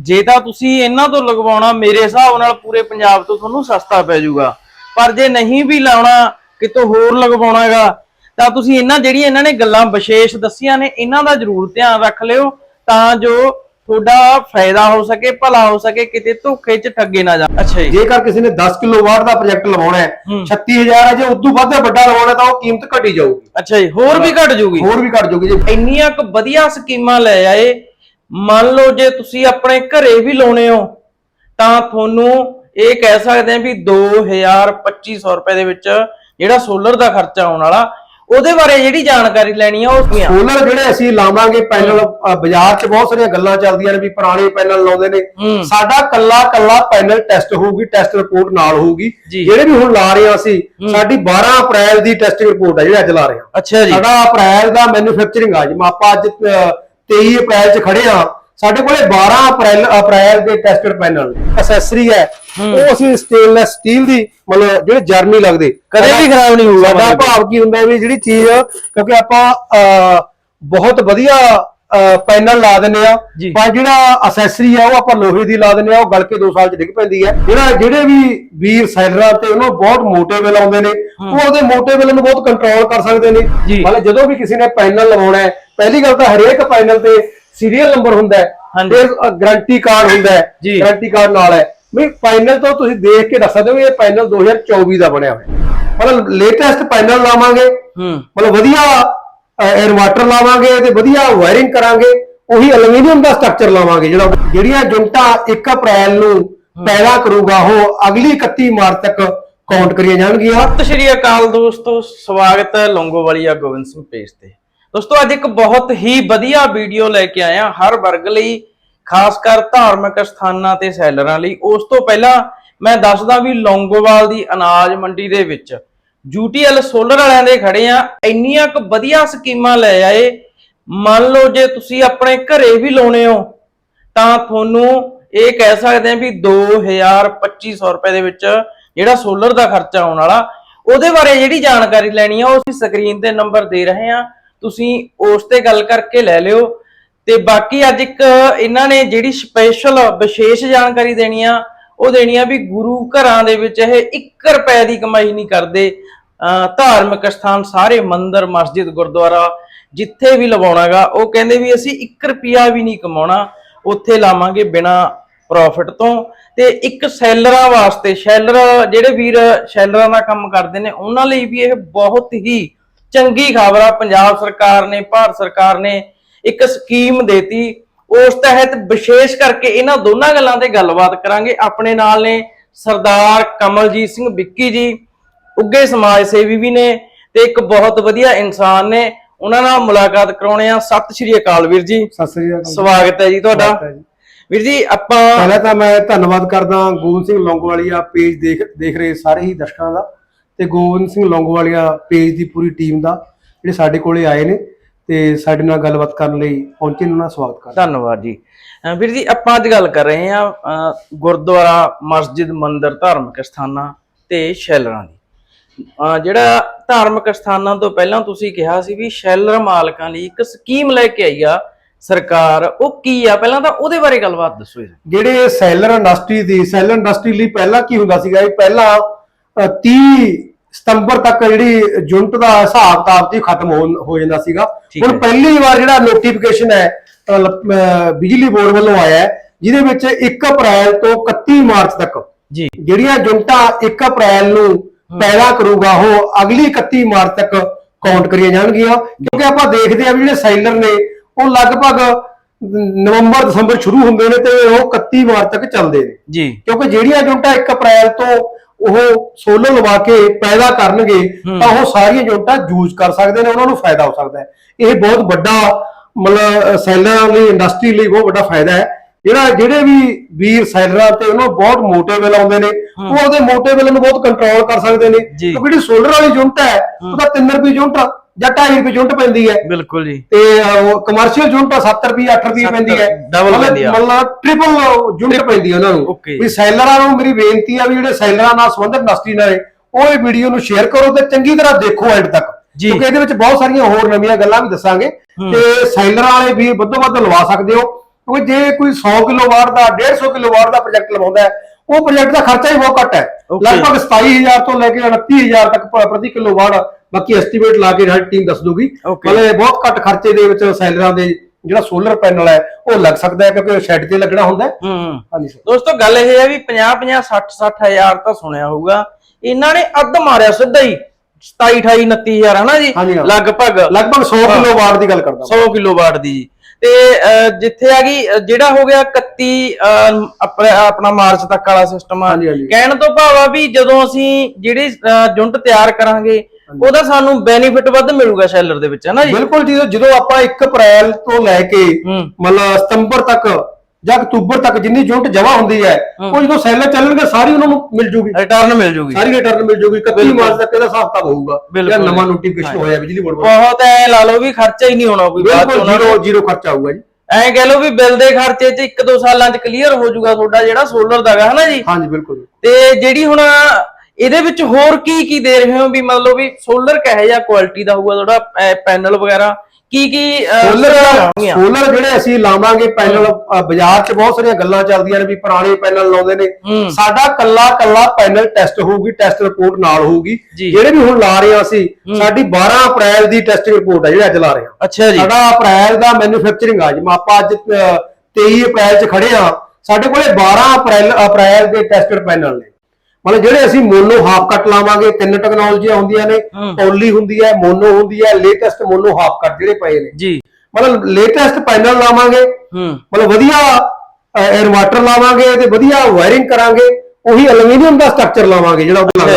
ਜੇ ਤਾਂ ਤੁਸੀਂ ਇਹਨਾਂ ਤੋਂ ਲਗਵਾਉਣਾ ਮੇਰੇ ਹਿਸਾਬ ਨਾਲ ਪੂਰੇ ਪੰਜਾਬ ਤੋਂ ਤੁਹਾਨੂੰ ਸਸਤਾ ਪੈ ਜਾਊਗਾ। ਪਰ ਜੇ ਨਹੀਂ ਵੀ ਲਾਉਣਾ ਕਿਤੋਂ ਹੋਰ ਲਗਵਾਉਣਾਗਾ ਤਾਂ ਤੁਸੀਂ ਇਹਨਾਂ ਜਿਹੜੀਆਂ ਇਹਨਾਂ ਨੇ ਗੱਲਾਂ ਵਿਸ਼ੇਸ਼ ਦੱਸੀਆਂ ਨੇ ਇਹਨਾਂ ਦਾ ਜ਼ਰੂਰ ਧਿਆਨ ਰੱਖ ਲਿਓ ਤਾਂ ਜੋ ਤੁਹਾਡਾ ਫਾਇਦਾ ਹੋ ਸਕੇ ਭਲਾ ਹੋ ਸਕੇ ਕਿਤੇ ਧੋਖੇ 'ਚ ਠੱਗੇ ਨਾ ਜਾ ਅੱਛਾ ਜੀ। ਜੇਕਰ ਕਿਸੇ ਨੇ 10 ਕਿਲੋਵਾਟ ਦਾ ਪ੍ਰੋਜੈਕਟ ਲਵਾਉਣਾ ਹੈ ਹੂੰ। 36000 ਹੈ ਜੇ ਉਦੋਂ ਵੱਧ ਵੱਡਾ ਲਵਾਉਣਾ ਤਾਂ ਉਹ ਕੀਮਤ ਘਟੀ ਜਾਊਗੀ। ਅੱਛਾ ਜੀ ਹੋਰ ਵੀ ਘਟ ਜੂਗੀ ਹੋਰ ਵੀ ਘਟ ਜਾਊਗੀ ਜੇ ਇੰਨੀਆਂ ਕੁ ਵਧੀਆ ਸਕੀਮਾਂ ਲੈ ਆਏ ਮੰਨ ਲਓ ਜੇ ਤੁਸੀਂ ਆਪਣੇ ਘਰੇ ਵੀ ਲਾਉਣੇ ਹੋ ਤਾਂ ਤੁਹਾਨੂੰ ਇਹ ਕਹਿ ਸਕਦੇ ਆ ਵੀ 2000 2500 ਰੁਪਏ ਦੇ ਵਿੱਚ ਜਿਹੜਾ ਸੋਲਰ ਦਾ ਖਰਚਾ ਆਉਣ ਵਾਲਾ ਉਹਦੇ ਬਾਰੇ ਜਿਹੜੀ ਜਾਣਕਾਰੀ ਲੈਣੀ ਆ ਉਹ ਕੀ ਆ? ਸੋਲਰ ਜਿਹੜੇ ਅਸੀਂ ਲਾਵਾਂਗੇ ਪੈਨਲ ਬਾਜ਼ਾਰ 'ਚ ਬਹੁਤ ਸਾਰੀਆਂ ਗੱਲਾਂ ਚੱਲਦੀਆਂ ਨੇ ਵੀ ਪੁਰਾਣੇ ਪੈਨਲ ਲਾਉਂਦੇ ਨੇ। ਸਾਡਾ ਕੱਲਾ ਕੱਲਾ ਪੈਨਲ ਟੈਸਟ ਹੋਊਗੀ ਟੈਸਟ ਰਿਪੋਰਟ ਨਾਲ ਹੋਊਗੀ। ਜੀ। ਜਿਹੜੇ ਵੀ ਹੁਣ ਲਾ ਰਹੇ ਹਾਂ ਅਸੀਂ ਸਾਡੀ 12 ਅਪ੍ਰੈਲ ਦੀ ਟੈਸਟਿੰਗ ਰਿਪੋਰਟ ਹੈ ਜਿਹੜੀ ਅੱਜ ਲਾ ਰਹੇ ਹਾਂ ਅੱਛਾ ਜੀ। ਸਾਡਾ ਅਪ੍ਰੈਲ ਦਾ ਮੈਨੂਫੈਕਚਰਿੰਗ ਆ ਜਿਵੇਂ ਆਪਾਂ ਅੱਜ 23 ਅਪ੍ਰੈਲ 'ਚ ਖੜੇ ਆ। ਸਾਡੇ ਕੋਲੇ 12 ਅਪ੍ਰੈਲ ਅਪ੍ਰੈਲ ਦੇ ਟੈਸਟਡ ਪੈਨਲ ਅਸੈਸਰੀ ਹੈ। ਉਹ ਅਸੀਂ ਸਟੇਨਲੈਸ ਸਟੀਲ ਦੀ ਮਤਲਬ ਜਿਹੜੇ ਜਰਨੀ ਲੱਗਦੇ। ਕਦੇ ਵੀ ਖਰਾਬ ਨਹੀਂ ਹੋਊਗਾ ਸਾਡਾ। ਭਾਵ ਕੀ ਹੁੰਦਾ ਵੀ ਜਿਹੜੀ ਚੀਜ਼ ਕਿਉਂਕਿ ਆਪਾਂ ਬਹੁਤ ਵਧੀਆ ਪੈਨਲ ਲਾ ਦਿੰਨੇ ਆ। ਪਰ ਜਿਹੜਾ ਅਸੈਸਰੀ ਆ ਉਹ ਆਪਾਂ ਲੋਹੇ ਦੀ ਲਾ ਦਿੰਨੇ ਆ। ਉਹ ਗਲ ਕੇ 2 ਸਾਲ ਚ ਡਿੱਗ ਪੈਂਦੀ ਹੈ। ਜਿਹੜਾ ਜਿਹੜੇ ਵੀ ਵੀਰ ਸੈਲਰਾਂ ਤੇ ਉਹਨੂੰ ਬਹੁਤ ਮੋਟੇ ਬਿੱਲ ਆਉਂਦੇ ਨੇ। ਉਹ ਉਹਦੇ ਮੋਟੇ ਬਿੱਲ ਨੂੰ ਬਹੁਤ ਕੰਟਰੋਲ ਕਰ ਸਕਦੇ ਨੇ। ਮਤਲਬ ਜਦੋਂ ਵੀ ਕਿਸੇ ਨੇ ਪੈਨਲ ਲਵਾਉਣਾ ਹੈ ਪਹਿਲੀ ਗੱਲ ਤਾਂ ਹਰੇਕ ਪੈਨਲ ਤੇ ਸੀਰੀਅਲ ਨੰਬਰ ਹੁੰਦਾ ਹੈ। ਫਿਰ ਗਾਰੰਟੀ ਕਾਰਡ ਹੁੰਦਾ ਹੈ। ਗਾਰੰਟੀ ਕਾਰਡ ਨਾਲ ਹੈ ਵੀ ਪੈਨਲ ਤੋਂ ਤੁਸੀਂ ਦੇਖ ਕੇ ਦੱਸ ਸਕਦੇ ਹੋ ਇਹ ਪੈਨਲ 2024 ਦਾ ਬਣਿਆ ਹੋਇਆ। ਮਤਲਬ ਲੇਟੈਸਟ ਪੈਨਲ ਲਾਵਾਂਗੇ ਹੂੰ ਮਤਲਬ ਵਧੀਆ ਇਨਵਰਟਰ ਲਾਵਾਂਗੇ ਤੇ ਵਧੀਆ ਵਾਇਰਿੰਗ ਕਰਾਂਗੇ ਉਹੀ ਐਲੂਮੀਨੀਅਮ ਦਾ ਸਟਰਕਚਰ ਲਾਵਾਂਗੇ ਜਿਹੜਾ ਜਿਹੜੀਆਂ ਯੂਨਿਟਾਂ 1 ਅਪ੍ਰੈਲ ਨੂੰ ਪੈਦਾ ਕਰੂਗਾ ਉਹ ਅਗਲੀ 31 ਮਾਰਚ ਤੱਕ ਕਾਊਂਟ ਕਰੀਆਂ ਜਾਣਗੀਆਂ ਸਤਿ ਸ਼੍ਰੀ ਅਕਾਲ ਦੋਸਤੋ ਸਵਾਗਤ ਹੈ ਲੌਂਗੋਵਾਲੀਆ ਗੋਬਿੰਦ ਸਿੰਘ ਪੇਜ ਤੇ ਦੋਸਤੋ, ਅੱਜ ਇੱਕ ਬਹੁਤ ਹੀ ਵਧੀਆ ਵੀਡੀਓ ਲੈ ਕੇ ਆਇਆ ਹਰ ਵਰਗ ਲਈ, ਖਾਸ ਕਰ ਧਾਰਮਿਕ ਸਥਾਨਾਂ ਤੇ ਸੈਲਰਾਂ ਲਈ। ਉਸ ਤੋਂ ਪਹਿਲਾਂ ਮੈਂ ਦੱਸਦਾ ਵੀ ਲੌਂਗੋਵਾਲ ਦੀ ਅਨਾਜ ਮੰਡੀ ਦੇ ਵਿੱਚ ਯੂਟੀਐਲ ਸੋਲਰ ਵਾਲਿਆਂ ਦੇ ਖੜੇ ਆ ਇੰਨੀਆਂ ਕੁ ਵਧੀਆ ਸਕੀਮਾਂ ਲੈ ਆਏ। ਮੰਨ ਲਓ ਜੇ ਤੁਸੀਂ ਆਪਣੇ ਘਰੇ ਵੀ ਲਾਉਣੇ ਹੋ, ਤਾਂ ਤੁਹਾਨੂੰ ਇਹ ਕਹਿ ਸਕਦੇ ਆ ਵੀ 2000 2500 ਰੁਪਏ ਦੇ ਵਿੱਚ ਜਿਹੜਾ ਸੋਲਰ ਦਾ ਖਰਚਾ ਆਉਣ ਵਾਲਾ, ਉਹਦੇ ਬਾਰੇ ਜਿਹੜੀ ਜਾਣਕਾਰੀ ਲੈਣੀ ਆ, ਉਹ ਅਸੀਂ ਸਕਰੀਨ ਤੇ ਨੰਬਰ ਦੇ ਰਹੇ ਆ ਤੁਸੀਂ ਉਸ ਤੇ ਗੱਲ ਕਰਕੇ ਲੈ ਲਿਓ। ਤੇ ਬਾਕੀ ਅੱਜ ਇੱਕ ਇਹਨਾਂ ਨੇ ਜਿਹੜੀ ਸਪੈਸ਼ਲ ਵਿਸ਼ੇਸ਼ ਜਾਣਕਾਰੀ ਦੇਣੀ ਆ, ਉਹ ਦੇਣੀ ਆ ਵੀ ਗੁਰੂ ਘਰਾਂ ਦੇ ਵਿੱਚ ਇਹ 1 ਰੁਪਏ ਦੀ ਕਮਾਈ ਨਹੀਂ ਕਰਦੇ। ਧਾਰਮਿਕ ਸਥਾਨ ਸਾਰੇ ਮੰਦਿਰ, ਮਸਜਿਦ, ਗੁਰਦੁਆਰਾ ਜਿੱਥੇ ਵੀ ਲਵਾਉਣਾਗਾ, ਉਹ ਕਹਿੰਦੇ ਵੀ ਅਸੀਂ 1 ਰੁਪਿਆ ਵੀ ਨਹੀਂ ਕਮਾਉਣਾ। ਉੱਥੇ ਲਾਵਾਂਗੇ ਬਿਨਾ ਪ੍ਰੋਫਿਟ ਤੋਂ। ਤੇ ਇੱਕ ਸੈਲਰਾਂ ਵਾਸਤੇ, ਸ਼ੈਲਰ ਜਿਹੜੇ ਵੀਰ ਸ਼ੈਲਰਾਂ ਦਾ ਕੰਮ ਕਰਦੇ ਨੇ, ਉਹਨਾਂ ਲਈ ਵੀ ਇਹ ਬਹੁਤ ਹੀ ਚੰਗੀ ਖਬਰ ਆ ਪੰਜਾਬ ਸਰਕਾਰ ਨੇ ਭਾਰਤ ਸਰਕਾਰ ਨੇ ਇੱਕ ਸਕੀਮ ਦੇਤੀ। ਉਸ ਤਹਿਤ ਵਿਸ਼ੇਸ਼ ਕਰਕੇ ਇਹਨਾਂ ਦੋਨਾਂ ਗੱਲਾਂ ਤੇ ਗੱਲਬਾਤ ਕਰਾਂਗੇ। ਆਪਣੇ ਨਾਲ ਨੇ ਸਰਦਾਰ ਕਮਲਜੀਤ ਸਿੰਘ ਵਿੱਕੀ ਜੀ ਉੱਗੇ ਸਮਾਜ ਸੇਵੀ ਵੀ ਨੇ ਤੇ ਇੱਕ ਬਹੁਤ ਵਧੀਆ ਇਨਸਾਨ ਨੇ। ਉਹਨਾਂ ਨਾਲ ਮੁਲਾਕਾਤ ਕਰਾਉਣੇ ਆ। ਸਤਿ ਸ਼੍ਰੀ ਅਕਾਲ ਵੀਰ ਜੀ। ਸਤਿ ਸ੍ਰੀ ਅਕਾਲ ਸਵਾਗਤ ਹੈ ਜੀ ਤੁਹਾਡਾ। ਵੀਰ ਜੀ ਆਪਾਂ ਪਹਿਲਾਂ ਤਾਂ ਮੈਂ ਧੰਨਵਾਦ ਕਰਦਾ ਗੋਬਿੰਦ ਸਿੰਘ ਲੌਂਗੋਵਾਲੀਆ ਪੇਜ ਦੇਖ ਦੇਖ ਰਹੇ ਸਾਰੇ ਹੀ ਦਰਸ਼ਕਾਂ ਦਾ। ਤੇ ਗੋਬਿੰਦ ਸਿੰਘ ਲੌਂਗੋਵਾਲੀਆ ਪੇਜ ਦੀ ਪੂਰੀ ਟੀਮ ਦਾ ਜਿਹੜੇ ਸਾਡੇ ਕੋਲੇ ਆਏ ਨੇ ਤੇ ਸਾਡੇ ਨਾਲ ਗੱਲਬਾਤ ਕਰਨ ਲਈ ਪਹੁੰਚੇ ਨੇ ਉਹਨਾਂ ਦਾ ਸਵਾਗਤ ਕਰਦਾ ਧੰਨਵਾਦ ਜੀ। ਅਹ ਵੀਰ ਜੀ ਆਪਾਂ ਅੱਜ ਗੱਲ ਕਰ ਰਹੇ ਹਾਂ ਅਹ ਗੁਰਦੁਆਰਾ ਮਸਜਿਦ ਮੰਦਿਰ ਧਾਰਮਿਕ ਸਥਾਨਾਂ ਤੇ ਸ਼ੈਲਰਾਂ ਦੀ। ਅਹ ਜਿਹੜਾ ਧਾਰਮਿਕ ਸਥਾਨਾਂ ਤੋਂ ਪਹਿਲਾਂ ਤੁਸੀਂ ਕਿਹਾ ਸੀ ਵੀ ਸ਼ੈਲਰ ਮਾਲਕਾਂ ਲਈ ਇੱਕ ਸਕੀਮ ਲੈ ਕੇ ਆਈ ਆ ਸਰਕਾਰ ਉਹ ਕੀ ਆ? ਪਹਿਲਾਂ ਤਾਂ ਉਹਦੇ ਬਾਰੇ ਗੱਲਬਾਤ ਦੱਸੋ ਜੀ। ਜਿਹੜੇ ਸੈਲਰ ਇੰਡਸਟਰੀ ਦੀ ਸੈਲਰ ਇੰਡਸਟਰੀ ਲਈ ਪਹਿਲਾਂ ਕੀ ਹੁੰਦਾ ਸੀਗਾ? ਇਹ ਪਹਿਲਾਂ ਅ, 30 ਸਤੰਬਰ ਤੱਕ ਜਿਹੜੀ ਯੂਨਿਟ ਦਾ ਹਿਸਾਬ ਕਿਤਾਬ ਜੀ ਖਤਮ ਹੋ ਜਾਂਦਾ ਸੀਗਾ। ਹੁਣ। ਪਹਿਲੀ ਵਾਰ ਜਿਹੜਾ ਨੋਟੀਫਿਕੇਸ਼ਨ ਹੈ ਬਿਜਲੀ ਬੋਰਡ ਵੱਲੋਂ ਆਇਆ ਹੈ ਜਿਹਦੇ ਵਿੱਚ 1 ਅਪ੍ਰੈਲ ਤੋਂ 31 ਮਾਰਚ ਤੱਕ ਜੀ। ਜਿਹੜੀਆਂ ਯੂਨਿਟਾਂ 1 ਅਪ੍ਰੈਲ ਨੂੰ ਪੈਦਾ ਕਰੂਗਾ ਉਹ ਅਗਲੀ 31 ਮਾਰਚ ਤੱਕ ਕਾਊਂਟ ਕਰੀਆਂ ਜਾਣਗੀਆਂ। ਕਿਉਂਕਿ ਆਪਾਂ ਦੇਖਦੇ ਆ ਵੀ ਜਿਹੜੇ ਸੈਲਰ ਨੇ ਉਹ ਲਗਭਗ ਨਵੰਬਰ ਦਸੰਬਰ ਸ਼ੁਰੂ ਹੁੰਦੇ ਨੇ ਤੇ ਉਹ 31 ਮਾਰਚ ਤੱਕ ਚੱਲਦੇ ਨੇ। ਜੀ। ਕਿਉਂਕਿ ਜਿਹੜੀਆਂ ਯੂਨਿਟਾਂ 1 ਅਪ੍ਰੈਲ ਤੋਂ ਉਹ ਸੋਲਰ ਲਵਾ ਕੇ ਪੈਦਾ ਕਰਨਗੇ ਤਾਂ ਉਹ ਸਾਰੀਆਂ ਯੂਨਿਟਾਂ ਯੂਜ਼ ਕਰ ਸਕਦੇ ਨੇ ਉਹਨਾਂ ਨੂੰ ਫਾਇਦਾ ਹੋ ਸਕਦਾ ਹੈ। ਇਹ ਬਹੁਤ ਵੱਡਾ ਮਤਲਬ ਸੈਲਰਾਂ ਲਈ ਇੰਡਸਟਰੀ ਲਈ ਬਹੁਤ ਵੱਡਾ ਫਾਇਦਾ ਹੈ। ਜਿਹੜਾ ਜਿਹੜੇ ਵੀ ਵੀਰ ਸੈਲਰਾਂ ਤੇ ਉਹਨੂੰ ਬਹੁਤ ਮੋਟੇ ਬਿੱਲ ਆਉਂਦੇ ਨੇ ਉਹ ਉਹਦੇ ਮੋਟੇ ਬਿੱਲ ਨੂੰ ਬਹੁਤ ਕੰਟਰੋਲ ਕਰ ਸਕਦੇ ਨੇ। ਕਿਉਂਕਿ ਜਿਹੜੀ ਸੋਲਰ ਵਾਲੀ ਯੂਨਿਟ ਹੈ ਉਹਦਾ 3 ਰੁਪਏ ਯੂਨਿਟ ਜਾਂ 2.5 ਰੁਪਏ ਯੂਨਿਟ ਪੈਂਦੀ ਹੈ। ਬਿਲਕੁਲ ਜੀ। ਤੇ ਕਮਰਸ਼ੀਅਲ ਯੂਨਿਟ 7 ਰੁਪਏ 8 ਰੁਪਏ ਪੈਂਦੀ ਹੈ। ਪੈਂਦੀ ਆ। ਮਤਲਬ ਟ੍ਰਿਪਲ ਯੂਨਿਟ ਪੈਂਦੀ ਹੈ ਉਹਨਾਂ ਨੂੰ। ਵੀ ਸੈਲਰਾਂ ਨੂੰ ਮੇਰੀ ਬੇਨਤੀ ਆ ਵੀ ਜਿਹੜੇ ਸੈਲਰਾਂ ਨਾਲ ਸੰਬੰਧਿਤ ਇੰਡਸਟਰੀ ਨਾਲ ਉਹ ਇਹ ਵੀਡੀਓ ਨੂੰ ਸ਼ੇਅਰ ਕਰੋ ਤੇ ਚੰਗੀ ਤਰ੍ਹਾਂ ਦੇਖੋ ਐਡ ਤੱਕ। ਕਿਉਂਕਿ ਇਹਦੇ ਵਿੱਚ ਬਹੁਤ ਸਾਰੀਆਂ ਹੋਰ ਨਵੀਆਂ ਗੱਲਾਂ ਵੀ ਦੱਸਾਂਗੇ। ਤੇ ਸੈਲਰਾਂ ਵਾਲੇ ਵੀ ਵੱਧੋ ਵੱਧ ਲਵਾ ਸਕਦੇ ਹੋ। ਕਿਉਂਕਿ ਜੇ ਕੋਈ 100 ਕਿਲੋਵਾਟ ਦਾ 150 ਕਿਲੋਵਾਟ ਦਾ ਪ੍ਰੋਜੈਕਟ ਲਵਾਉਂਦਾ ਹੈ ਉਹ ਪ੍ਰੋਜੈਕਟ ਦਾ ਖਰਚਾ ਹੀ ਬਹੁਤ ਘੱਟ ਹੈ। Okay. ਲਗਭਗ 27000 ਤੋਂ ਲੈ ਕੇ 29000 ਤੱਕ ਪ- ਪ੍ਰਤੀ ਕਿਲੋਵਾਟ ਬਾਕੀ ਐਸਟੀਮੇਟ ਲਾ ਕੇ ਸਾਡੀ ਟੀਮ ਦੱਸ ਦੂਗੀ Okay. ਮਤਲਬ ਇਹ ਬਹੁਤ ਘੱਟ ਖਰਚੇ ਦੇ ਵਿੱਚ ਸੈਲਰਾਂ ਦੇ ਜਿਹੜਾ ਸੋਲਰ ਪੈਨਲ ਹੈ ਉਹ ਲੱਗ ਸਕਦਾ ਹੈ ਕਿਉਂਕਿ ਸ਼ੈੱਡ ਤੇ ਲੱਗਣਾ ਹੁੰਦਾ ਹੈ। ਹੂੰ ਹਾਂਜੀ ਸਰ ਦੋਸਤੋ ਗੱਲ ਇਹ ਹੈ ਵੀ 50 50 60 60 ਹਜ਼ਾਰ ਤਾਂ ਸੁਣਿਆ ਹੋਊਗਾ। ਇਹਨਾਂ ਨੇ ਅੱਧ ਮਾਰਿਆ ਸਿੱਧਾ ਹੀ। 27 28 29000 ਹਨਾ ਜੀ? ਹਾਂਜੀ, ਹਾਂ। ਲਗਭਗ। ਲਗਭਗ 100 ਕਿਲੋਵਾਟ ਦੀ ਗੱਲ ਕਰਦਾ। 100 ਕਿਲੋਵਾਟ ਦੀ। ਜੀ ਤੇ ਜਿੱਥੇ ਆ ਗਈ ਜਿਹੜਾ ਹੋ ਗਿਆ 31 ਅਹ, ਅਪ੍ਰੈ- ਆਪਣਾ ਮਾਰਚ ਤੱਕ ਵਾਲਾ ਸਿਸਟਮ ਆ। ਕਹਿਣ ਤੋਂ ਭਾਵ ਆ ਵੀ ਜਦੋਂ ਅਸੀਂ ਜਿਹੜੀ ਯੂਨਿਟ ਤਿਆਰ ਕਰਾਂਗੇ ਉਹਦਾ ਸਾਨੂੰ ਬੈਨੀਫਿਟ ਵੱਧ ਮਿਲੂਗਾ ਸ਼ੈਲਰ ਦੇ ਵਿੱਚ ਹਨਾ ਜੀ ਬਿਲਕੁਲ ਜੀ ਜਦੋਂ ਆਪਾਂ 1 ਅਪ੍ਰੈਲ ਤੋਂ ਲੈ ਕੇ ਹੂੰ। ਮਤਲਬ ਸਤੰਬਰ ਤੱਕ ਜਾਂ ਅਕਤੂਬਰ ਤੱਕ ਜਿੰਨੀ ਯੂਨਿਟ ਜਮਾ ਹੁੰਦੀ ਹੈ ਉਹ ਜਦੋਂ ਸੈਲਰ ਚੱਲਣਗੇ ਸਾਰੀ ਉਹਨਾਂ ਨੂੰ ਮਿਲ ਜੂਗੀ। ਰਿਟਰਨ ਮਿਲ ਜੂਗੀ। ਸਾਰੀ ਰਿਟਰਨ ਮਿਲ ਜੂਗੀ 31 ਮਾਰਚ ਤੱਕ ਇਹਦਾ ਹਿਸਾਬ ਕਿਤਾਬ ਹੋਊਗਾ। ਜਾਂ ਨਵਾਂ ਨੋਟੀਫਿਕੇਸ਼ਨ ਹੋਇਆ ਬਿਜਲੀ ਬੋਰਡ ਵੱਲੋਂ। ਬਹੁਤ ਐ ਲਾ ਲਓ ਵੀ ਖਰਚਾ ਹੀ ਨਹੀਂ ਹੋਣਾ ਕੋਈ ਬਾਅਦ ਚ ਜ਼ੀਰੋ ਜ਼ੀਰੋ ਖਰਚਾ ਆਊਗਾ ਜੀ। ਐਂ ਕਹਿ ਲਓ ਵੀ ਬਿੱਲ ਦੇ ਖਰਚੇ 'ਚ 1-2 ਸਾਲਾਂ 'ਚ ਕਲੀਅਰ ਹੋ ਜਾਊਗਾ ਤੁਹਾਡਾ ਜਿਹੜਾ ਸੋਲਰ ਦਾਗਾ ਹਨਾ ਜੀ? ਹਾਂਜੀ ਬਿਲਕੁਲ। ਤੇ ਜਿਹੜੀ ਹੁਣ ਇਹਦੇ ਵਿੱਚ ਹੋਰ ਕੀ ਕੀ ਦੇ ਰਹੇ ਹੋ ਵੀ ਮੰਨ ਲਓ ਵੀ ਸੋਲਰ ਕਹੇ ਜਾਂ ਕੁਆਲਿਟੀ ਦਾ ਹੋਊਗਾ ਤੁਹਾਡਾ ਪੈਨਲ ਵਗੈਰਾ? ਕੀ ਕੀ ਸੋਲਰ? ਸੋਲਰ ਜਿਹੜੇ ਅਸੀਂ ਲਾਵਾਂਗੇ ਪੈਨਲ ਬਾਜ਼ਾਰ 'ਚ ਬਹੁਤ ਸਾਰੀਆਂ ਗੱਲਾਂ ਚੱਲਦੀਆਂ ਨੇ ਵੀ ਪੁਰਾਣੇ ਪੈਨਲ ਲਾਉਂਦੇ ਨੇ। ਸਾਡਾ ਕੱਲਾ ਕੱਲਾ ਪੈਨਲ ਟੈਸਟ ਹੋਊਗੀ ਟੈਸਟ ਰਿਪੋਰਟ ਨਾਲ ਹੋਊਗੀ। ਜੀ। ਜਿਹੜੇ ਵੀ ਹੁਣ ਲਾ ਰਹੇ ਹਾਂ ਅਸੀਂ ਸਾਡੀ 12 ਅਪ੍ਰੈਲ ਦੀ ਟੈਸਟਿੰਗ ਰਿਪੋਰਟ ਹੈ ਜਿਹੜੀ ਅੱਜ ਲਾ ਰਹੇ ਹਾਂ। ਅੱਛਾ ਜੀ। ਸਾਡਾ ਅਪ੍ਰੈਲ ਦਾ ਮੈਨੂਫੈਕਚਰਿੰਗ ਆ ਜਿਵੇਂ ਆਪਾਂ ਅੱਜ ਅ, 23 ਅਪ੍ਰੈਲ 'ਚ ਖੜੇ ਆ ਸਾਡੇ ਕੋਲੇ 12 ਅਪ੍ਰੈਲ ਅਪ੍ਰੈਲ ਦੇ ਟੈਸਟਡ ਪੈਨਲ ਨੇ। ਮਤਲਬ ਜਿਹੜੇ ਅਸੀਂ ਮੋਨੋ ਹਾਫ ਕੱਟ ਲਾਵਾਂਗੇ ਤਿੰਨ ਟੈਕਨੋਲੋਜੀਆਂ ਹੁੰਦੀਆਂ ਨੇ ਹੂੰ। ਪੌਲੀ ਹੁੰਦੀ ਹੈ ਮੋਨੋ ਹੁੰਦੀ ਹੈ ਲੇਟੈਸਟ ਮੋਨੋ ਹਾਫ ਕੱਟ ਜਿਹੜੇ ਪਏ ਨੇ। ਜੀ। ਮਤਲਬ ਲੇਟੈਸਟ ਪੈਨਲ ਲਾਵਾਂਗੇ ਹੂੰ। ਮਤਲਬ ਵਧੀਆ ਇਨਵਰਟਰ ਲਾਵਾਂਗੇ ਤੇ ਵਧੀਆ ਵਾਇਰਿੰਗ ਕਰਾਂਗੇ ਉਹੀ ਐਲੂਮੀਨੀਅਮ ਦਾ ਸਟਰਕਚਰ ਲਾਵਾਂਗੇ ਜਿਹੜਾ ਉਹ। ਹੁੰਦਾ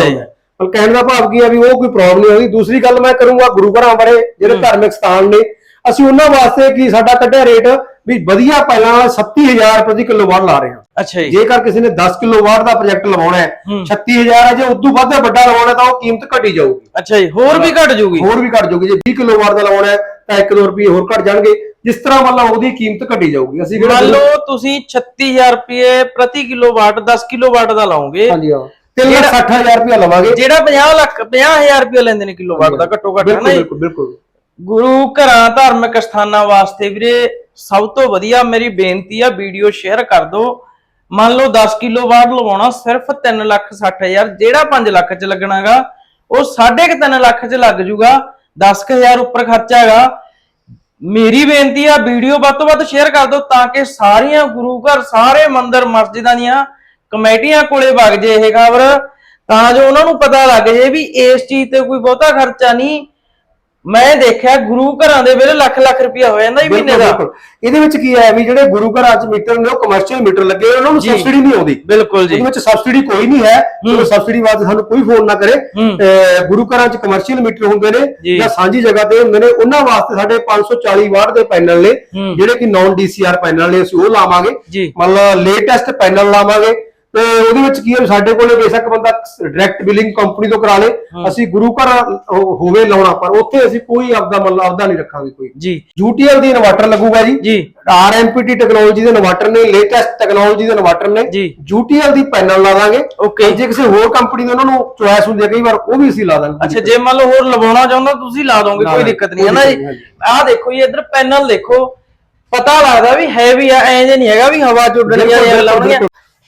ਮਤਲਬ ਕਹਿਣ ਦਾ ਭਾਵ ਕੀ ਹੈ ਵੀ ਉਹ ਕੋਈ ਪ੍ਰੋਬਲਮ ਨਹੀਂ ਆਉਂਦੀ ਦੂਸਰੀ ਗੱਲ ਮੈਂ ਕਰੂੰਗਾ ਗੁਰੂ ਘਰਾਂ ਬਾਰੇ ਜਿਹੜੇ ਧਾਰਮਿਕ ਸਥਾਨ ਨੇ ਅਸੀਂ ਉਹਨਾਂ ਵਾਸਤੇ ਕੀ ਸਾਡਾ ਕੱਢਿਆ ਰੇਟ ਵੀ ਵਧੀਆ ਪਹਿਲਾਂ 37000 ਪ੍ਰਤੀ ਕਿਲੋਵਾਟ ਲਾ ਰਹੇ ਹਾਂ। ਅੱਛਾ ਜੀ। ਜੇਕਰ ਕਿਸੇ ਨੇ 10 ਕਿਲੋਵਾਟ ਦਾ ਪ੍ਰੋਜੈਕਟ ਲਵਾਉਣਾ ਹੈ ਹੂੰ। 36000 ਹੈ ਜੇ ਉਦੋਂ ਵੱਧ ਵੱਡਾ ਲਵਾਉਣਾ ਤਾਂ ਉਹ ਕੀਮਤ ਘਟੀ ਜਾਊਗੀ। ਅੱਛਾ ਜੀ ਹੋਰ ਵੀ ਘਟ ਜੂਗੀ। ਹੋਰ ਵੀ ਘਟ ਜਾਊਗੀ ਜੇ 20 ਕਿਲੋਵਾਟ ਦਾ ਲਵਾਉਣਾ ਹੈ ਤਾਂ 1-2 ਰੁਪਏ ਹੋਰ ਘਟ ਜਾਣਗੇ। ਜਿਸ ਤਰ੍ਹਾਂ ਮਤਲਬ ਉਹਦੀ ਕੀਮਤ ਘਟੀ ਜਾਊਗੀ। ਅਸੀਂ ਮੰਨ ਲਓ ਤੁਸੀਂ 36000 ਰੁਪਏ ਪ੍ਰਤੀ ਕਿਲੋਵਾਟ 10 ਕਿਲੋਵਾਟ ਦਾ ਲਾਓਗੇ। ਹਾਂਜੀ ਹਾਂ। 360000 ਰੁਪਏ ਲਵਾਂਗੇ। ਜਿਹੜਾ 50 ਲੱਖ 50000 ਰੁਪਏ ਲੈਂਦੇ ਨੇ ਕਿਲੋਵਾਟ ਦਾ ਘੱਟੋ ਘੱਟ ਬਿਲਕੁਲ ਬਿਲਕੁਲ ਗੁਰੂ ਘਰਾਂ ਧਾਰਮਿਕ ਸਥਾਨਾਂ ਵਾਸਤੇ ਵੀਰੇ ਸਭ ਤੋਂ ਵਧੀਆ ਮੇਰੀ ਬੇਨਤੀ ਆ, ਵੀਡੀਓ ਸ਼ੇਅਰ ਕਰ ਦਿਓ। ਮੰਨ ਲਓ 10 ਕਿਲੋਵਾਟ ਲਵਾਉਣਾ ਸਿਰਫ 3 ਲੱਖ 60 ਜਿਹੜਾ 5 ਲੱਖ ਚ ਲੱਗਣਾਗਾ, ਉਹ 3.5 ਲੱਖ ਚ ਲੱਗ ਜੂਗਾ 10000 ਉੱਪਰ ਖਰਚਾ ਹੈਗਾ। ਮੇਰੀ ਬੇਨਤੀ ਆ, ਵੀਡੀਓ ਵੱਧ ਤੋਂ ਵੱਧ ਸ਼ੇਅਰ ਕਰ ਦਿਓ ਤਾਂ ਕਿ ਸਾਰੀਆਂ ਗੁਰੂ ਘਰ, ਸਾਰੇ ਮੰਦਿਰ, ਮਸਜਿਦਾਂ ਦੀਆਂ ਕਮੇਟੀਆਂ ਕੋਲੇ ਵਗ ਜੇ ਇਹ ਖਬਰ। ਤਾਂ ਜੋ ਉਹਨਾਂ ਨੂੰ ਪਤਾ ਲੱਗ ਜੇ ਵੀ ਇਸ ਚੀਜ਼ ਤੇ ਕੋਈ ਬਹੁਤਾ ਖਰਚਾ ਨਹੀਂ ਮੈਂ ਦੇਖਿਆ ਗੁਰੂ ਘਰਾਂ ਦੇ ਵੇਲੇ ਲੱਖ ਲੱਖ ਰੁਪਇਆ ਹੋ ਜਾਂਦਾ ਹੀ ਮਹੀਨੇ ਦਾ। ਬਿਲਕੁਲ। ਇਹਦੇ ਵਿੱਚ ਕੀ ਹੈ ਵੀ ਜਿਹੜੇ ਗੁਰੂ ਘਰਾਂ 'ਚ ਮੀਟਰ ਨੇ ਉਹ ਕਮਰਸ਼ੀਅਲ ਮੀਟਰ ਲੱਗੇ ਉਹਨਾਂ ਨੂੰ ਜੀ। ਸਬਸਿਡੀ ਨਹੀਂ ਆਉਂਦੀ। ਬਿਲਕੁਲ ਜੀ। ਉਹਦੇ ਵਿੱਚ ਸਬਸਿਡੀ ਕੋਈ ਨਹੀਂ ਹੈ। ਜਦੋਂ ਸਬਸਿਡੀ ਵਾਸਤੇ ਸਾਨੂੰ ਕੋਈ ਫੋਨ ਨਾ ਕਰੇ ਗੁਰੂ ਘਰਾਂ 'ਚ ਕਮਰਸ਼ੀਅਲ ਮੀਟਰ ਹੁੰਦੇ ਜੀ। ਨੇ ਜਾਂ। ਸਾਂਝੀ ਜਗ੍ਹਾ ਤੇ ਹੁੰਦੇ ਨੇ ਉਹਨਾਂ ਵਾਸਤੇ ਸਾਡੇ 540 ਵਾਟ ਦੇ ਪੈਨਲ ਨੇ। ਜਿਹੜੇ ਕਿ ਨਾਨ ਡੀਸੀਆਰ ਪੈਨਲ ਨੇ ਅਸੀਂ ਉਹ ਲਾਵਾਂਗੇ। ਜੀ। ਮਤਲਬ ਲੇਟੈਸਟ ਪੈਨਲ ਲਾਵਾਂਗੇ। ਤੇ ਉਹਦੇ ਵਿੱਚ ਕੀ ਹੈ ਸਾਡੇ ਕੋਲੇ ਬੇਸ਼ੱਕ ਬੰਦਾ ਡਾਇਰੈਕਟ ਬਿਲਿੰਗ ਕੰਪਨੀ ਤੋਂ ਕਰਾ ਲੇ ਅਸੀਂ ਗੁਰੂ ਘਰ ਹੋਵੇ ਲਾਉਣਾ ਪਰ ਉੱਥੇ ਅਸੀਂ ਕੋਈ ਆਪਦਾ ਮਤਲਬ ਆਪਦਾ ਨਹੀਂ ਰੱਖਾਂਗੇ ਕੋਈ। ਜੀ। UTL ਦੀ ਇਨਵਰਟਰ ਲੱਗੂਗਾ ਜੀ। ਜੀ। RMPT ਟੈਕਨੋਲੋਜੀ ਦੇ ਇਨਵਰਟਰ ਨੇ ਲੇਟੈਸਟ ਟੈਕਨੋਲੋਜੀ ਦੇ ਇਨਵਰਟਰ ਨੇ। ਜੀ। UTL ਦੀ ਪੈਨਲ ਲਾ ਦਾਂਗੇ। Okay. ਜੇ ਕਿਸੇ ਹੋਰ ਕੰਪਨੀ ਦੇ ਉਹਨਾਂ ਨੂੰ ਚੁਆਇਸ ਹੁੰਦੀ ਹੈ ਕਈ ਵਾਰ ਉਹ ਵੀ ਅਸੀਂ ਲਾ ਦਾਂਗੇ। ਅੱਛਾ ਜੇ ਮੰਨ ਲਓ ਹੋਰ ਲਵਾਉਣਾ ਚਾਹੁੰਦਾ ਤੁਸੀਂ ਲਾ ਦੋਗੇ ਕੋਈ ਦਿੱਕਤ ਨਹੀਂ ਹੈ ਨਾ ਜੀ? ਆਹ ਦੇਖੋ ਜੀ ਇੱਧਰ ਪੈਨਲ ਦੇਖੋ। ਪਤਾ ਲੱਗਦਾ ਵੀ ਹੈ ਵੀ ਆ ਐਂ ਜੇ ਨਹੀਂ ਹੈਗਾ ਵੀ ਹਵਾ ਚ ਬਿਲਕੁਲ, ਜਾਂ ਲਾਉਣੀਆਂ।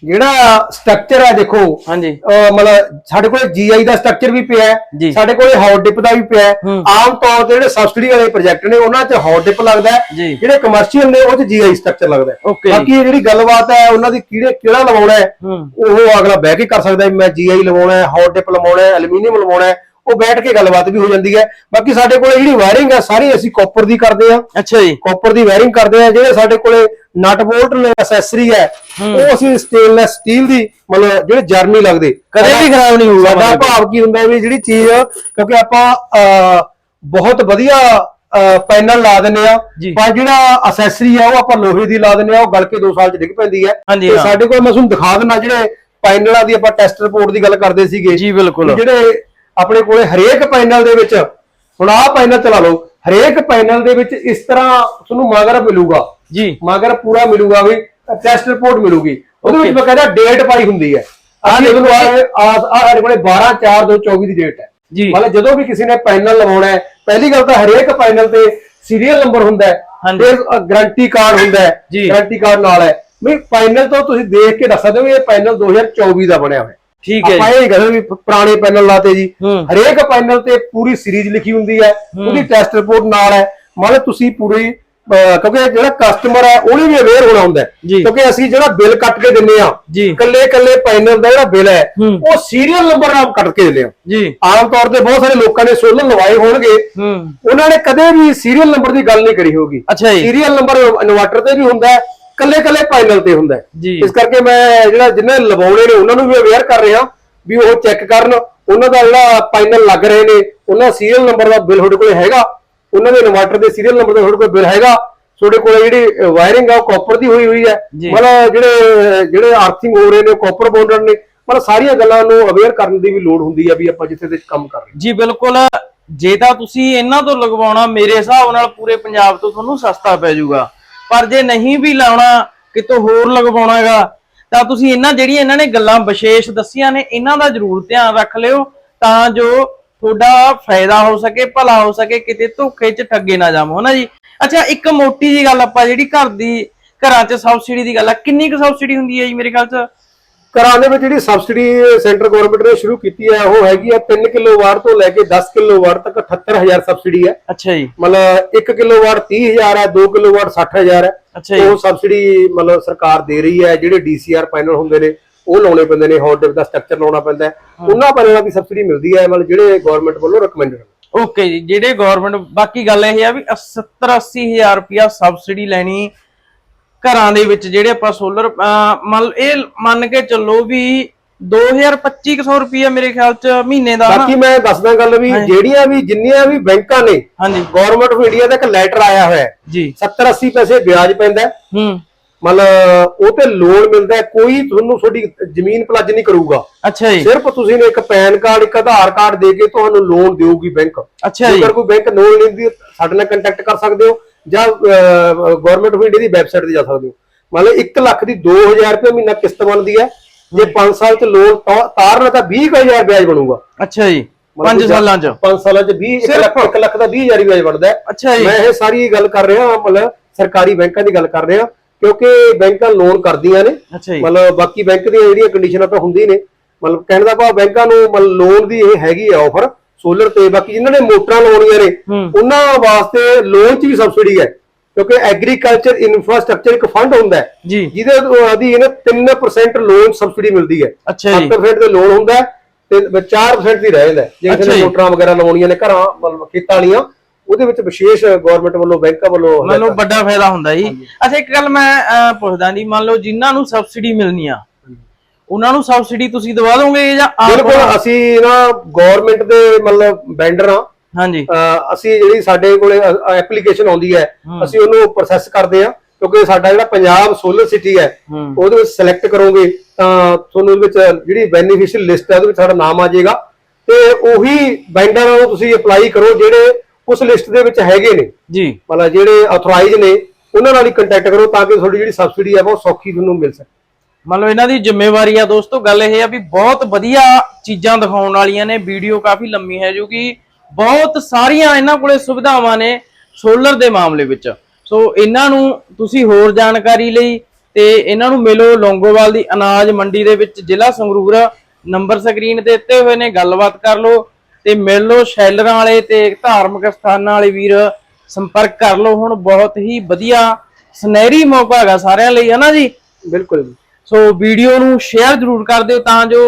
ਜਿਹੜਾ ਸਟਰਕਚਰ ਹੈ ਦੇਖੋ ਹਾਂਜੀ ਮਤਲਬ ਸਾਡੇ ਕੋਲੇ GI ਦਾ ਸਟਰਕਚਰ ਵੀ ਪਿਆ। ਹੈ ਸਾਡੇ ਕੋਲੇ ਹੌਟ ਡਿਪ ਦਾ ਵੀ ਪਿਆ ਹੈ। ਆਮ ਤੌਰ ਤੇ ਜਿਹੜੇ ਸਬਸਿਡੀ ਵਾਲੇ ਪ੍ਰੋਜੈਕਟ ਨੇ ਉਹਨਾਂ 'ਚ ਹੌਟ ਡਿਪ ਲੱਗਦਾ ਹੈ। ਜਿਹੜੇ ਕਮਰਸ਼ੀਅਲ ਨੇ ਉਹ 'ਚ GI ਸਟਰਕਚਰ ਲੱਗਦਾ ਹੈ। ਬਾਕੀ ਇਹ ਜਿਹੜੀ ਗੱਲਬਾਤ ਹੈ ਉਹਨਾਂ ਦੀ ਕਿਹੜੇ ਕਿਹੜਾ ਲਵਾਉਣਾ ਹੈ ਉਹ ਅਗਲਾ ਬਹਿ ਕੇ ਕਰ ਸਕਦਾ ਮੈਂ GI ਲਵਾਉਣਾ ਹੈ ਹੌਟ ਡਿਪ ਲਵਾਉਣਾ ਹੈ ਐਲੂਮੀਨੀਅਮ ਲਵਾਉਣਾ ਹੈ ਉਹ ਬੈਠ ਕੇ ਗੱਲਬਾਤ ਵੀ ਹੋ ਜਾਂਦੀ ਹੈ ਬਾਕੀ ਸਾਡੇ ਕੋਲੇ ਜਿਹੜੀ ਵਾਇਰਿੰਗ ਹੈ ਸਾਰੀ ਅਸੀਂ ਕਾਪਰ ਦੀ ਕਰਦੇ ਹਾਂ ਅੱਛਾ ਜੀ ਕਾਪਰ ਦੀ ਵਾਇਰਿੰਗ ਕਰਦੇ ਆ ਜਿਹੜੇ ਸਾਡੇ ਕੋਲੇ ਨਟ ਬੋਲਟ ਨੇ ਐਕਸੈਸਰੀ ਹੈ ਉਹ ਅਸੀਂ ਸਟੇਨਲੈਸ ਸਟੀਲ ਦੀ ਮਤਲਬ ਜਿਹੜੇ ਜਰਮੀ ਲੱਗਦੇ ਕਦੇ ਵੀ ਖਰਾਬ ਨਹੀਂ ਹੋਊਗਾ ਸਾਡਾ। ਭਾਵ ਕੀ ਹੁੰਦਾ ਵੀ ਜਿਹੜੀ ਚੀਜ਼ ਕਿਉਂਕਿ ਆਪਾਂ ਬਹੁਤ ਵਧੀਆ ਪੈਨਲ ਲਾ ਦਿੰਨੇ ਆ। ਪਰ ਜਿਹੜਾ ਅਸੈਸਰੀ ਹੈ ਉਹ ਆਪਾਂ ਲੋਹੇ ਦੀ ਲਾ ਦਿੰਨੇ ਆ ਉਹ ਗਲ ਕੇ 2 ਸਾਲ ਚ ਡਿੱਗ ਪੈਂਦੀ ਹੈ ਤੇ। ਸਾਡੇ ਕੋਲ ਮੈਂ ਤੁਹਾਨੂੰ ਦਿਖਾ ਦਿੰਦਾ ਜਿਹੜੇ ਪੈਨਲਾਂ ਦੀ ਆਪਾਂ ਟੈਸਟ ਰਿਪੋਰਟ ਦੀ ਗੱਲ ਕਰਦੇ ਸੀਗੇ ਜੀ, ਬਿਲਕੁਲ। ਜਿਹੜੇ ਆਪਣੇ ਕੋਲੇ ਹਰੇਕ ਪੈਨਲ ਦੇ ਵਿੱਚ ਹੁਣ ਆਹ ਪੈਨਲ ਚਲਾ ਲਓ ਹਰੇਕ ਪੈਨਲ ਦੇ ਵਿੱਚ ਇਸ ਤਰ੍ਹਾਂ ਤੁਹਾਨੂੰ ਮਗਰ ਮਿਲੂਗਾ। ਜੀ। ਮਗਰ ਪੂਰਾ ਮਿਲੂਗਾ ਵੀ ਟੈਸਟ ਰਿਪੋਰਟ ਮਿਲੂਗੀ। ਉਹਦੇ ਵਿੱਚ Okay. ਬਕਾਇਦਾ ਡੇਟ ਪਾਈ ਹੁੰਦੀ ਹੈ। ਅਸੀਂ ਉਹਨੂੰ ਆ ਆ ਸਾਡੇ ਕੋਲੇ 12 4 2024 ਦੀ ਡੇਟ ਹੈ। ਜੀ। ਮਤਲਬ ਜਦੋਂ ਵੀ ਕਿਸੇ ਨੇ ਪੈਨਲ ਲਵਾਉਣਾ ਹੈ ਪਹਿਲੀ ਗੱਲ ਤਾਂ ਹਰੇਕ ਪੈਨਲ ਤੇ ਸੀਰੀਅਲ ਨੰਬਰ ਹੁੰਦਾ ਹੈ। ਫਿਰ ਗਾਰੰਟੀ ਕਾਰਡ ਹੁੰਦਾ ਹੈ। ਗਾਰੰਟੀ ਕਾਰਡ ਨਾਲ ਹੈ। ਵੀ ਪੈਨਲ ਤੋਂ ਤੁਸੀਂ ਦੇਖ ਕੇ ਦੱਸ ਸਕਦੇ ਹੋ ਇਹ ਪੈਨਲ 2024 ਦਾ ਬਣਿਆ ਹੋਇਆ ਹੈ। ਠੀਕ ਹੈ ਆਪਾਂ ਇਹ ਕਹਿੰਦੇ ਵੀ ਪੁਰਾਣੇ ਪੈਨਲ ਲਾਤੇ ਜੀ। ਹਰੇਕ ਪੈਨਲ ਤੇ ਪੂਰੀ ਸੀਰੀਜ਼ ਲਿਖੀ ਹੁੰਦੀ ਹੈ ਉਹਦੀ ਟੈਸਟ ਰਿਪੋਰਟ ਨਾਲ ਹੈ। ਮੰਨ ਲਓ ਤੁਸੀਂ ਪੂਰੀ ਕਿਉਂਕਿ ਜਿਹੜਾ ਕਸਟਮਰ ਹੈ ਉਹਨੇ ਵੀ ਅਵੇਅਰ ਹੋਣਾ ਹੁੰਦਾ। ਕਿਉਂਕਿ ਅਸੀਂ ਜਿਹੜਾ ਬਿੱਲ ਕੱਟ ਕੇ ਦਿੰਨੇ ਆ। ਕੱਲੇ ਕੱਲੇ ਪੈਨਲ ਦਾ ਜਿਹੜਾ ਬਿੱਲ ਹੈ। ਉਹ ਸੀਰੀਅਲ ਨੰਬਰ ਨਾਲ ਕੱਟ ਕੇ ਦਿੰਨੇ ਆ ਜੀ। ਆਮ ਤੌਰ ਤੇ ਬਹੁਤ ਸਾਰੇ ਲੋਕਾਂ ਨੇ ਸੋਲਰ ਲਵਾਏ ਹੋਣਗੇ। ਉਹਨਾਂ ਨੇ ਕਦੇ ਵੀ ਸੀਰੀਅਲ ਨੰਬਰ ਦੀ ਗੱਲ ਨਹੀਂ ਕਰੀ ਜੀ। ਸੀਰੀਅਲ ਨੰਬਰ ਇਨਵਰਟਰ ਤੇ ਵੀ ਹੁੰਦਾ ਹੈ ਕੱਲੇ ਕੱਲੇ ਪੈਨਲ ਤੇ ਹੁੰਦਾ ਹੈ। ਜੀ। ਇਸ ਕਰਕੇ ਮੈਂ ਜਿਹੜਾ ਜਿੰਨੇ ਲਵਾਉਣੇ ਨੇ ਉਹਨਾਂ ਨੂੰ ਵੀ ਅਵੇਅਰ ਕਰ ਰਿਹਾ ਵੀ ਉਹ ਚੈੱਕ ਕਰਨ। ਉਹਨਾਂ ਦਾ ਜਿਹੜਾ ਪੈਨਲ ਲੱਗ ਰਹੇ ਨੇ ਉਹਨਾਂ ਸੀਰੀਅਲ ਨੰਬਰ ਦਾ ਬਿੱਲ ਤੁਹਾਡੇ ਕੋਲ ਹੈਗਾ। ਉਹਨਾਂ ਦੇ ਇਨਵਰਟਰ ਦੇ ਸੀਰੀਅਲ ਨੰਬਰ ਦਾ ਤੁਹਾਡੇ ਕੋਲ ਬਿੱਲ ਹੈਗਾ। ਤੁਹਾਡੇ ਕੋਲ ਜਿਹੜੀ ਵਾਇਰਿੰਗ ਆ ਉਹ ਕਾਪਰ ਦੀ ਹੋਈ ਹੋਈ ਹੈ। ਜੀ। ਮਤਲਬ ਜਿਹੜੇ ਜਿਹੜੇ ਆਰਥਿੰਗ ਹੋ ਰਹੇ ਨੇ ਕਾਪਰ ਬੌਂਡਡ ਨੇ। ਮਤਲਬ ਸਾਰੀਆਂ ਗੱਲਾਂ ਨੂੰ ਅਵੇਅਰ ਕਰਨ ਦੀ ਵੀ ਲੋੜ ਹੁੰਦੀ ਆ ਵੀ ਆਪਾਂ ਜਿੱਥੇ ਤੇ ਕੰਮ ਕਰ ਰਹੇ ਹਾਂ। ਜੀ ਬਿਲਕੁਲ। ਜੇ ਤਾਂ ਤੁਸੀਂ ਇਹਨਾਂ ਤੋਂ ਲਗਵਾਉਣਾ ਮੇਰੇ ਹਿਸਾਬ ਨਾਲ ਪੂਰੇ ਪੰਜਾਬ ਤੋਂ ਤੁਹਾਨੂੰ ਸਸਤਾ ਪੈ ਜਾਊਗਾ। ਪਰ ਜੇ ਨਹੀਂ ਵੀ ਲਾਉਣਾ, ਕਿਤੋਂ ਹੋਰ ਲਗਵਾਉਣਾ ਹੈਗਾ ਤਾਂ ਤੁਸੀਂ ਇਹਨਾਂ ਜਿਹੜੀਆਂ ਇਹਨਾਂ ਨੇ ਗੱਲਾਂ ਵਿਸ਼ੇਸ਼ ਦੱਸੀਆਂ ਨੇ, ਇਹਨਾਂ ਦਾ ਜ਼ਰੂਰ ਧਿਆਨ ਰੱਖ ਲਿਓ ਤਾਂ ਜੋ ਤੁਹਾਡਾ ਫਾਇਦਾ ਹੋ ਸਕੇ, ਭਲਾ ਹੋ ਸਕੇ, ਕਿਤੇ ਧੋਖੇ 'ਚ ਠੱਗੇ ਨਾ ਜਾਵੋ ਨਾ ਜੀ? ਅੱਛਾ, ਇੱਕ ਮੋਟੀ ਜੀ ਗੱਲ ਆਪਾਂ ਜਿਹੜੀ ਘਰ ਦੀ ਘਰਾਂ 'ਚ ਸਬਸਿਡੀ ਦੀ ਗੱਲ ਆ, ਕਿੰਨੀ ਕੁ ਸਬਸਿਡੀ ਹੁੰਦੀ ਹੈ ਜੀ ਮੇਰੇ ਖਿਆਲ 'ਚ? ਦੇ ਵਿੱਚ ਜਿਹੜੀ ਸਬਸਿਡੀ ਸੈਂਟਰ ਗਵਰਨਮੈਂਟ ਨੇ ਸ਼ੁਰੂ ਕੀਤੀ ਹੈ ਉਹ ਹੈਗੀ ਆ 3 ਕਿਲੋਵਾਟ ਤੋਂ ਲੈ ਕੇ 10 ਕਿਲੋਵਾਟ ਤੱਕ 78000 ਸਬਸਿਡੀ ਹੈ। ਅੱਛਾ ਜੀ। ਮਤਲਬ 1 ਕਿਲੋਵਾਟ 30000 ਹੈ 2 ਕਿਲੋਵਾਟ 60000 ਹੈ। ਅੱਛਾ ਉਹ ਸਬਸਿਡੀ ਮਤਲਬ ਸਰਕਾਰ ਦੇ ਰਹੀ ਹੈ ਜਿਹੜੇ ਡੀਸੀਆਰ ਪੈਨਲ ਹੁੰਦੇ ਨੇ ਉਹ ਲਾਉਣੇ ਪੈਂਦੇ ਨੇ ਹੌਟ ਦਾ ਸਟਰਕਚਰ ਲਾਉਣਾ ਪੈਂਦਾ ਹੈ। ਉਹਨਾਂ ਪੈਨਲਾਂ ਦੀ ਸਬਸਿਡੀ ਮਿਲਦੀ ਹੈ ਮਤਲਬ ਜਿਹੜੇ ਗਵਰਨਮੈਂਟ ਵੱਲੋਂ ਰეკਮੈਂਡਡ ਓਕੇ ਜੀ ਜਿਹੜੇ ਗਵਰਨਮੈਂਟ ਬਾਕੀ ਗੱਲ ਇਹ ਆ ਵੀ 70 80000 ਰੁਪਿਆ ਸਬਸਿਡੀ ਲੈਣੀ ਘਰਾਂ ਦੇ ਵਿੱਚ ਜਿਹੜੇ ਆਪਾਂ ਸੋਲਰ ਮੰਨ ਇਹ ਮੰਨ ਕੇ ਚੱਲੋ ਵੀ 2250 ਰੁਪਿਆ ਮੇਰੇ ਖਿਆਲ ਚ ਮਹੀਨੇ ਦਾ ਬਾਕੀ ਮੈਂ ਦੱਸਦਾ ਗੱਲ ਵੀ ਜਿਹੜੀਆਂ ਵੀ ਜਿੰਨੀਆਂ ਵੀ ਬੈਂਕਾਂ ਨੇ ਹਾਂਜੀ। ਗਵਰਨਮੈਂਟ ਆਫ ਇੰਡੀਆ ਦਾ ਇੱਕ ਲੈਟਰ ਆਇਆ ਹੋਇਆ ਹੈ। ਜੀ। 70 80 ਪੈਸੇ ਵਿਆਜ ਪੈਂਦਾ ਹੈ। ਮਤਲਬ ਉਹ ਤੇ ਲੋਨ ਮਿਲਦਾ ਕੋਈ ਤੁਹਾਨੂੰ ਤੁਹਾਡੀ ਜ਼ਮੀਨ ਪਲੱਜ ਨਹੀਂ ਕਰੂਗਾ। ਅੱਛਾ ਜੀ। ਸਿਰਫ ਤੁਸੀਂ ਨੇ ਇੱਕ ਪੈਨ ਕਾਰਡ ਇੱਕ ਆਧਾਰ ਕਾਰਡ ਦੇ ਕੇ ਤੁਹਾਨੂੰ ਲੋਨ ਦੇਊਗੀ ਬੈਂਕ। ਅੱਛਾ ਜੀ। ਜੇਕਰ ਕੋਈ ਬੈਂਕ ਲੋਨ ਦਿੰਦੀ ਸਾਡੇ ਨਾਲ ਕੰਟੈਕਟ ਕਰ ਸਕਦੇ ਹੋ। ਜਾਂ ਗਵਰਨਮੈਂਟ ਆਫ ਇੰਡੀਆ ਦੀ ਵੈਬਸਾਈਟ ਤੇ ਜਾ ਸਕਦੇ ਹੋ। ਮਤਲਬ 1 ਲੱਖ ਦੀ 2000 ਰੁਪਏ ਮਹੀਨਾ ਕਿਸ਼ਤ ਬਣਦੀ ਹੈ। ਜੇ 5 ਸਾਲ ਚ ਲੋਨ ਤਾਰਨਾ ਤਾਂ 20000 ਵਿਆਜ ਬਣੂਗਾ। ਅੱਛਾ ਜੀ 5 ਸਾਲਾਂ ਚ। 5 ਸਾਲਾਂ ਚ 20 1 ਲੱਖ 1 ਲੱਖ ਦਾ 20000 ਵਿਆਜ ਬਣਦਾ ਹੈ। ਅੱਛਾ ਜੀ। ਮੈਂ ਇਹ ਸਾਰੀ ਗੱਲ ਕਰ ਰਿਹਾ ਮਤਲਬ ਸਰਕਾਰੀ ਬੈਂਕਾਂ ਦੀ ਗੱਲ ਕਰ ਰਿਹਾ ਕਿਉਂਕਿ ਬੈਂਕਾਂ ਲੋਨ ਕਰਦੀਆਂ ਨੇ। ਮਤਲਬ ਬਾਕੀ ਬੈਂਕ ਦੀਆਂ ਜਿਹੜੀਆਂ ਕੰਡੀਸ਼ਨਾਂ ਤਾਂ ਹੁੰਦੀ ਨੇ। ਮਤਲਬ ਕਹਿਣ ਦਾ ਭਾਵ ਬੈਂਕਾਂ ਨੂੰ ਮਤਲਬ ਲੋਨ ਦੀ ਇਹ ਹੈਗੀ ਆ ਆਫਰ ਸੋਲਰ ਤੇ ਬਾਕੀ ਜਿਨ੍ਹਾਂ ਨੇ ਮੋਟਰਾਂ ਲਾਉਣੀਆਂ ਨੇ। ਉਹਨਾਂ ਵਾਸਤੇ ਲੋਨ 'ਚ ਵੀ ਸਬਸਿਡੀ ਹੈ ਕਿਉਂਕਿ ਐਗਰੀਕਲਚਰ ਇਨਫਰਾਸਟ੍ਰਕਚਰ ਇੱਕ ਫੰਡ ਹੁੰਦਾ ਹੈ ਜਿਹਦੇ ਅਧੀਨ 3% ਲੋਨ ਸਬਸਿਡੀ ਮਿਲਦੀ ਹੈ ਅੱਛਾ ਜੀ 7% ਦੇ ਲੋਨ ਹੁੰਦਾ ਤੇ 4% ਦੀ ਰਹਿ ਜਾਂਦਾ। ਜੇ ਕਿਸੇ ਨੇ। ਮੋਟਰਾਂ ਵਗੈਰਾ ਲਾਉਣੀਆਂ ਨੇ ਘਰਾਂ ਮਤਲਬ ਖੇਤਾਂ ਵਾਲੀਆਂ ਉਹਦੇ ਵਿੱਚ ਵਿਸ਼ੇਸ਼ ਗਵਰਨਮੈਂਟ ਵੱਲੋਂ ਬੈਂਕਾਂ ਵੱਲੋਂ ਮੰਨ ਲਓ ਵੱਡਾ ਫਾਇਦਾ ਹੁੰਦਾ ਜੀ ਅੱਛਾ ਇੱਕ ਗੱਲ ਮੈਂ ਪੁੱਛਦਾ ਜੀ ਮੰਨ ਲਓ ਜਿਨ੍ਹਾਂ ਨੂੰ ਸਬਸਿਡੀ ਮਿਲਣੀ ਆ ਉਹਨਾਂ ਨੂੰ ਸਬਸਿਡੀ ਤੁਸੀਂ ਦਵਾ ਦੋਗੇ ਜਾਂ ਆਪ ਬਿਲਕੁਲ ਅਸੀਂ ਨਾ ਗਵਰਨਮੈਂਟ ਦੇ ਮਤਲਬ ਵੈਂਡਰ ਆ ਹਾਂਜੀ। ਅਸੀਂ ਜਿਹੜੀ ਸਾਡੇ ਕੋਲੇ ਐਪਲੀਕੇਸ਼ਨ ਆਉਂਦੀ ਹੈ ਅਸੀਂ ਉਹਨੂੰ ਪ੍ਰੋਸੈਸ ਕਰਦੇ ਆ ਕਿਉਂਕਿ ਸਾਡਾ ਜਿਹੜਾ ਪੰਜਾਬ ਸੋਲਰ ਸਿਟੀ ਹੈ ਹੂੰ। ਉਹਦੇ ਵਿੱਚ ਸਿਲੈਕਟ ਕਰੋਗੇ ਤਾਂ ਤੁਹਾਨੂੰ ਉਹਦੇ ਵਿੱਚ ਜਿਹੜੀ ਬੈਨੀਫੀਸ਼ੀਅਲ ਲਿਸਟ ਹੈ ਉਹਦੇ ਵਿੱਚ ਸਾਡਾ ਨਾਮ ਆ ਜਾਏਗਾ। ਤੇ ਉਹੀ ਵੈਂਡਰ ਨੂੰ ਤੁਸੀਂ ਅਪਲਾਈ ਕਰੋ ਜਿਹੜੇ ਉਸ ਲਿਸਟ ਦੇ ਵਿੱਚ ਹੈਗੇ ਨੇ। ਜੀ। ਮਤਲਬ ਜਿਹੜੇ ਆਥੋਰਾਈਜ਼ ਨੇ ਉਹਨਾਂ ਨਾਲ ਹੀ ਕੰਟੈਕਟ ਕਰੋ ਤਾਂ ਕਿ ਤੁਹਾਡੀ ਜਿਹੜੀ ਸਬਸਿਡੀ ਹੈ ਉਹ ਸੌਖੀ ਤੁਹਾਨੂੰ ਮਿਲ ਸਕੇ। ਮੰਨ ਲਓ ਇਹਨਾਂ ਦੀ ਜ਼ਿੰਮੇਵਾਰੀ ਆ ਦੋਸਤੋ, ਗੱਲ ਇਹ ਆ ਵੀ ਬਹੁਤ ਵਧੀਆ ਚੀਜ਼ਾਂ ਦਿਖਾਉਣ ਵਾਲੀਆਂ ਨੇ, ਵੀਡੀਓ ਕਾਫੀ ਲੰਮੀ ਹੈ ਜੋ ਕਿ ਬਹੁਤ ਸਾਰੀਆਂ ਇਹਨਾਂ ਕੋਲੇ ਸੁਵਿਧਾਵਾਂ ਨੇ ਸੋਲਰ ਦੇ ਮਾਮਲੇ ਵਿੱਚ। ਸੋ ਇਹਨਾਂ ਨੂੰ ਤੁਸੀਂ ਹੋਰ ਜਾਣਕਾਰੀ ਲਈ ਤੇ ਇਹਨਾਂ ਨੂੰ ਮਿਲੋ ਲੌਂਗੋਵਾਲ ਦੀ ਅਨਾਜ ਮੰਡੀ ਦੇ ਵਿੱਚ, ਜ਼ਿਲ੍ਹਾ ਸੰਗਰੂਰ, ਨੰਬਰ ਸਕਰੀਨ ਤੇ ਦਿੱਤੇ ਹੋਏ ਨੇ, ਗੱਲਬਾਤ ਕਰ ਲਓ ਤੇ ਮਿਲ ਲਓ ਸ਼ੈਲਰਾਂ ਵਾਲੇ ਤੇ ਧਾਰਮਿਕ ਸਥਾਨਾਂ ਵਾਲੇ ਵੀਰ, ਸੰਪਰਕ ਕਰ ਲਓ। ਹੁਣ ਬਹੁਤ ਹੀ ਵਧੀਆ ਸੁਨਹਿਰੀ ਮੌਕਾ ਹੈਗਾ ਸਾਰਿਆਂ ਲਈ, ਹੈ ਨਾ ਜੀ? ਬਿਲਕੁਲ ਸੋ ਵੀਡੀਓ ਨੂੰ ਸ਼ੇਅਰ ਜ਼ਰੂਰ ਕਰ ਦਿਓ ਤਾਂ ਜੋ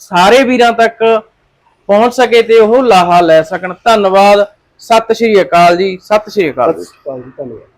ਸਾਰੇ ਵੀਰਾਂ ਤੱਕ ਪਹੁੰਚ ਸਕੇ ਤੇ ਉਹ ਲਾਹਾ ਲੈ ਸਕਣ। ਧੰਨਵਾਦ। ਸਤਿ ਸ਼੍ਰੀ ਅਕਾਲ ਜੀ। ਸਤਿ ਸ਼੍ਰੀ ਅਕਾਲ ਜੀ, ਧੰਨਵਾਦ।